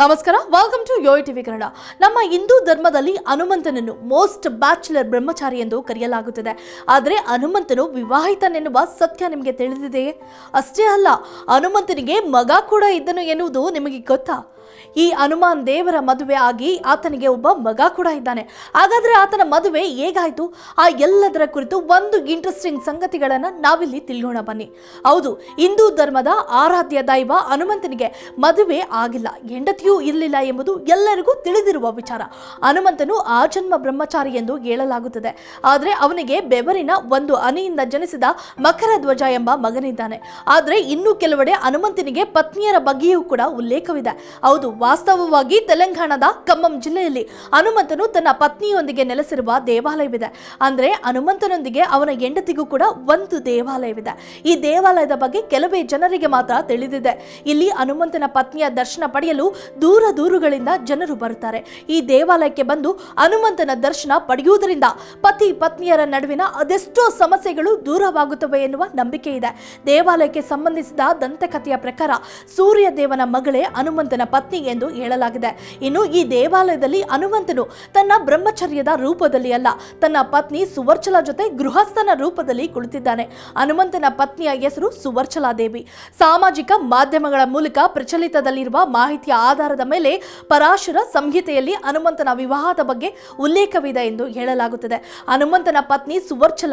ನಮಸ್ಕಾರ welcome to Yoyo TV Kannada. ನಮ್ಮ ಹಿಂದೂ ಧರ್ಮದಲ್ಲಿ ಹನುಮಂತನನ್ನು ಮೋಸ್ಟ್ ಬ್ಯಾಚುಲರ್ ಬ್ರಹ್ಮಚಾರಿ ಎಂದು ಕರೆಯಲಾಗುತ್ತದೆ. ಆದರೆ ಹನುಮಂತನು ವಿವಾಹಿತನೆನ್ನುವ ಸತ್ಯ ನಿಮಗೆ ತಿಳಿದಿದೆಯೇ? ಅಷ್ಟೇ ಅಲ್ಲ, ಹನುಮಂತನಿಗೆ ಮಗ ಕೂಡ ಇದ್ದನು ಎನ್ನುವುದು ನಿಮಗೆ ಗೊತ್ತಾ? ಈ ಹನುಮಾನ್ ದೇವರ ಮದುವೆ ಆಗಿ ಆತನಿಗೆ ಒಬ್ಬ ಮಗ ಕೂಡ ಇದ್ದಾನೆ. ಹಾಗಾದ್ರೆ ಆತನ ಮದುವೆ ಹೇಗಾಯ್ತು? ಆ ಎಲ್ಲದರ ಕುರಿತು ಒಂದು ಇಂಟ್ರೆಸ್ಟಿಂಗ್ ಸಂಗತಿಗಳನ್ನ ನಾವಿಲ್ಲಿ ತಿಳಿಯೋಣ ಬನ್ನಿ. ಹೌದು, ಹಿಂದೂ ಧರ್ಮದ ಆರಾಧ್ಯ ದೈವ ಹನುಮಂತನಿಗೆ ಮದುವೆ ಆಗಿಲ್ಲ. ಹೆಂಡತಿಯೂ ಇರಲಿಲ್ಲ ಎಂಬುದು ಎಲ್ಲರಿಗೂ ತಿಳಿದಿರುವ ವಿಚಾರ. ಹನುಮಂತನು ಆಜನ್ಮ ಬ್ರಹ್ಮಚಾರಿ ಎಂದು ಹೇಳಲಾಗುತ್ತದೆ. ಆದರೆ ಅವನಿಗೆ ಬೆವರಿನ ಒಂದು ಅನಿಯಿಂದ ಜನಿಸಿದ ಮಕರ ಧ್ವಜ ಎಂಬ ಮಗನಿದ್ದಾನೆ. ಆದರೆ ಇನ್ನೂ ಕೆಲವೆಡೆ ಹನುಮಂತನಿಗೆ ಪತ್ನಿಯರ ಬಗ್ಗೆಯೂ ಕೂಡ ಉಲ್ಲೇಖವಿದೆ. ಹೌದು ವಾಸ್ತವವಾಗಿ ತೆಲಂಗಾಣದ ಖಮ್ಮಂ ಜಿಲ್ಲೆಯಲ್ಲಿ ಹನುಮಂತನು ತನ್ನ ಪತ್ನಿಯೊಂದಿಗೆ ನೆಲೆಸಿರುವ ದೇವಾಲಯವಿದೆ. ಅಂದ್ರೆ ಹನುಮಂತನೊಂದಿಗೆ ಅವನ ಹೆಂಡತಿಗೂ ಕೂಡ ಒಂದು ದೇವಾಲಯವಿದೆ. ಈ ದೇವಾಲಯದ ಬಗ್ಗೆ ಕೆಲವೇ ಜನರಿಗೆ ಮಾತ್ರ ತಿಳಿದಿದೆ. ಇಲ್ಲಿ ಹನುಮಂತನ ಪತ್ನಿಯ ದರ್ಶನ ಪಡೆಯಲು ದೂರ ದೂರುಗಳಿಂದ ಜನರು ಬರುತ್ತಾರೆ. ಈ ದೇವಾಲಯಕ್ಕೆ ಬಂದು ಹನುಮಂತನ ದರ್ಶನ ಪಡೆಯುವುದರಿಂದ ಪತಿ ಪತ್ನಿಯರ ನಡುವಿನ ಅದೆಷ್ಟೋ ಸಮಸ್ಯೆಗಳು ದೂರವಾಗುತ್ತವೆ ಎನ್ನುವ ನಂಬಿಕೆ ಇದೆ. ದೇವಾಲಯಕ್ಕೆ ಸಂಬಂಧಿಸಿದ ದಂತಕಥೆಯ ಪ್ರಕಾರ ಸೂರ್ಯ ದೇವನ ಮಗಳೇ ಹನುಮಂತನ ಪತ್ನಿ. ಎಂದು ಹೇಳಲಾಗಿದೆ. ಇನ್ನು ಈ ದೇವಾಲಯದಲ್ಲಿ ಹನುಮಂತನು ತನ್ನ ಬ್ರಹ್ಮಚರ್ಯದ ರೂಪದಲ್ಲಿ ಅಲ್ಲ. ತನ್ನ ಪತ್ನಿ ಸುವರ್ಚಲ ಜೊತೆ ಗೃಹಸ್ಥನ ರೂಪದಲ್ಲಿ ಕುಳಿತಿದ್ದಾನೆ. ಹನುಮಂತನ ಪತ್ನಿಯ ಹೆಸರು ಸುವರ್ಚಲಾ ದೇವಿ ಸಾಮಾಜಿಕ ಮಾಧ್ಯಮಗಳ ಮೂಲಕ ಪ್ರಚಲಿತದಲ್ಲಿರುವ ಮಾಹಿತಿಯ ಆಧಾರದ ಮೇಲೆ ಪರಾಶರ ಸಂಹಿತೆಯಲ್ಲಿ ಹನುಮಂತನ ವಿವಾಹದ ಬಗ್ಗೆ ಉಲ್ಲೇಖವಿದೆ ಎಂದು ಹೇಳಲಾಗುತ್ತದೆ. ಹನುಮಂತನ ಪತ್ನಿ ಸುವರ್ಚಲ,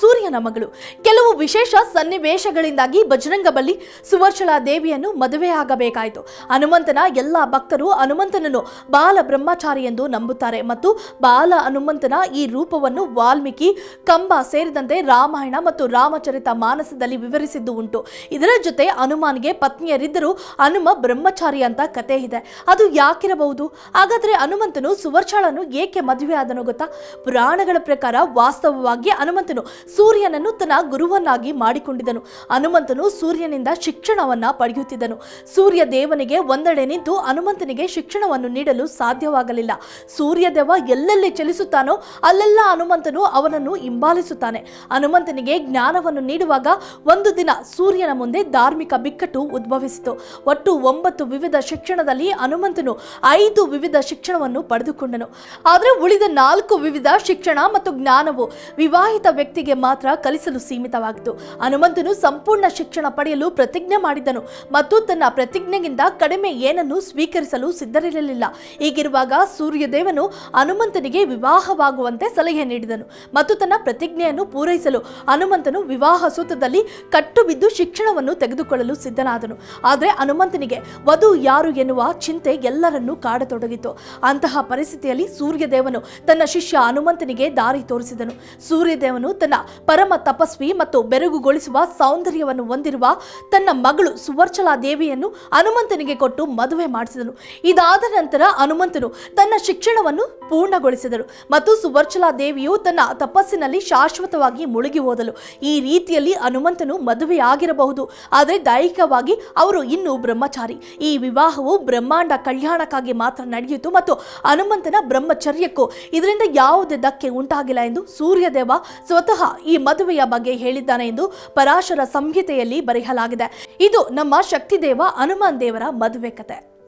ಸೂರ್ಯನ ಮಗಳು. ಕೆಲವು ವಿಶೇಷ ಸನ್ನಿವೇಶಗಳಿಂದಾಗಿ ಬಜರಂಗ ಬಲಿ ಸುವರ್ಚಲ ದೇವಿಯನ್ನು ಮದುವೆಯಾಗಬೇಕಾಯಿತು. ಹನುಮಂತನ ಎಲ್ಲ ಭಕ್ತರು ಹನುಮಂತನನ್ನು ಬಾಲ ಬ್ರಹ್ಮಚಾರಿ ಎಂದು ನಂಬುತ್ತಾರೆ ಮತ್ತು ಬಾಲ ಹನುಮಂತನ ಈ ರೂಪವನ್ನು ವಾಲ್ಮೀಕಿ, ಕಂಬ ಸೇರಿದಂತೆ ರಾಮಾಯಣ ಮತ್ತು ರಾಮಚರಿತ ಮಾನಸದಲ್ಲಿ ವಿವರಿಸಿದ್ದು ಉಂಟು. ಇದರ ಜೊತೆ ಹನುಮಾನ್ಗೆ ಪತ್ನಿಯರಿದ್ದರೂ ಹನುಮ ಬ್ರಹ್ಮಚಾರಿ ಅಂತ ಕತೆ ಇದೆ. ಅದು ಯಾಕಿರಬಹುದು? ಹಾಗಾದ್ರೆ ಹನುಮಂತನು ಸುವರ್ಚಾಳನು ಏಕೆ ಮದುವೆ ಆದನು ಗೊತ್ತಾ? ಪುರಾಣಗಳ ಪ್ರಕಾರ ವಾಸ್ತವವಾಗಿ ಹನುಮಂತನು ಸೂರ್ಯನನ್ನು ತನ್ನ ಗುರುವನ್ನಾಗಿ ಮಾಡಿಕೊಂಡಿದ್ದನು. ಹನುಮಂತನು ಸೂರ್ಯನಿಂದ ಶಿಕ್ಷಣವನ್ನ ಪಡೆಯುತ್ತಿದ್ದನು. ಸೂರ್ಯ ದೇವನಿಗೆ ಒಂದೆಡೆ ನಿಂತು ಹನುಮಂತನಿಗೆ ಶಿಕ್ಷಣವನ್ನು ನೀಡಲು ಸಾಧ್ಯವಾಗಲಿಲ್ಲ. ಸೂರ್ಯದೇವ ಎಲ್ಲೆಲ್ಲಿ ಚಲಿಸುತ್ತಾನೋ ಅಲ್ಲೆಲ್ಲ ಹನುಮಂತನು ಅವನನ್ನು ಹಿಂಬಾಲಿಸುತ್ತಾನೆ. ಹನುಮಂತನಿಗೆ ಜ್ಞಾನವನ್ನು ನೀಡುವಾಗ ಒಂದು ದಿನ ಸೂರ್ಯನ ಮುಂದೆ ಧಾರ್ಮಿಕ ಬಿಕ್ಕಟ್ಟು ಉದ್ಭವಿಸಿತು. ಒಟ್ಟು ಒಂಬತ್ತು ವಿವಿಧ ಶಿಕ್ಷಣದಲ್ಲಿ ಹನುಮಂತನು ಐದು ವಿವಿಧ ಶಿಕ್ಷಣವನ್ನು ಪಡೆದುಕೊಂಡನು. ಆದರೆ ಉಳಿದ ನಾಲ್ಕು ವಿವಿಧ ಶಿಕ್ಷಣ ಮತ್ತು ಜ್ಞಾನವು ವಿವಾಹಿತ ವ್ಯಕ್ತಿಗೆ ಮಾತ್ರ ಕಲಿಸಲು ಸೀಮಿತವಾಗಿತ್ತು. ಹನುಮಂತನು ಸಂಪೂರ್ಣ ಶಿಕ್ಷಣ ಪಡೆಯಲು ಪ್ರತಿಜ್ಞೆ ಮಾಡಿದನು ಮತ್ತು ತನ್ನ ಪ್ರತಿಜ್ಞೆಗಿಂತ ಕಡಿಮೆ ಏನನ್ನು ಸ್ವೀಕರಿಸಲು ಸಿದ್ಧರಿರಲಿಲ್ಲ. ಹೀಗಿರುವಾಗ ಸೂರ್ಯದೇವನು ಹನುಮಂತನಿಗೆ ವಿವಾಹವಾಗುವಂತೆ ಸಲಹೆ ನೀಡಿದನು ಮತ್ತು ತನ್ನ ಪ್ರತಿಜ್ಞೆಯನ್ನು ಪೂರೈಸಲು ಹನುಮಂತನು ವಿವಾಹ ಸೂತ್ರದಲ್ಲಿ ಕಟ್ಟುಬಿದ್ದು ಶಿಕ್ಷಣವನ್ನು ತೆಗೆದುಕೊಳ್ಳಲು ಸಿದ್ಧನಾದನು. ಆದರೆ ಹನುಮಂತನಿಗೆ ವಧು ಯಾರು ಎನ್ನುವ ಚಿಂತೆ ಎಲ್ಲರನ್ನೂ ಕಾಡತೊಡಗಿತು. ಅಂತಹ ಪರಿಸ್ಥಿತಿಯಲ್ಲಿ ಸೂರ್ಯದೇವನು ತನ್ನ ಶಿಷ್ಯ ಹನುಮಂತನಿಗೆ ದಾರಿ ತೋರಿಸಿದನು. ಸೂರ್ಯದೇವನು ತನ್ನ ಪರಮ ತಪಸ್ವಿ ಮತ್ತು ಬೆರಗುಗೊಳಿಸುವ ಸೌಂದರ್ಯವನ್ನು ಹೊಂದಿರುವ ತನ್ನ ಮಗಳು ಸುವರ್ಚಲಾ ದೇವಿಯನ್ನು ಹನುಮಂತನಿಗೆ ಕೊಟ್ಟು ಮದುವೆ ಮಾಡಿಸಿದನು ಇದಾದ ನಂತರ ಹನುಮಂತನು ತನ್ನ ಶಿಕ್ಷಣವನ್ನು ಪೂರ್ಣಗೊಳಿಸಿದರು ಮತ್ತು ಸುವರ್ಚಲಾ ದೇವಿಯು ತನ್ನ ತಪಸ್ಸಿನಲ್ಲಿ ಶಾಶ್ವತವಾಗಿ ಮುಳುಗಿ ಹೋದಲು ಈ ರೀತಿಯಲ್ಲಿ ಹನುಮಂತನು ಮದುವೆಯಾಗಿರಬಹುದು, ಆದರೆ ದೈಹಿಕವಾಗಿ ಅವರು ಇನ್ನೂ ಬ್ರಹ್ಮಚಾರಿ. ಈ ವಿವಾಹವು ಬ್ರಹ್ಮಾಂಡ ಕಲ್ಯಾಣಕ್ಕಾಗಿ ಮಾತ್ರ ನಡೆಯಿತು ಮತ್ತು ಹನುಮಂತನ ಬ್ರಹ್ಮಚರ್ಯಕ್ಕೂ ಇದರಿಂದ ಯಾವುದೇ ಧಕ್ಕೆ ಉಂಟಾಗಿಲ್ಲ ಎಂದು ಸೂರ್ಯದೇವ ಸ್ವತಃ ಈ ಮದುವೆಯ ಬಗ್ಗೆ ಹೇಳಿದ್ದಾನೆ ಎಂದು ಪರಾಶರ ಸಂಹಿತೆಯಲ್ಲಿ ಬರೆಯಲಾಗಿದೆ. ಇದು ನಮ್ಮ ಶಕ್ತಿದೇವ ಹನುಮಾನ್ ದೇವರ ಮದುವೆ ಕತೆ.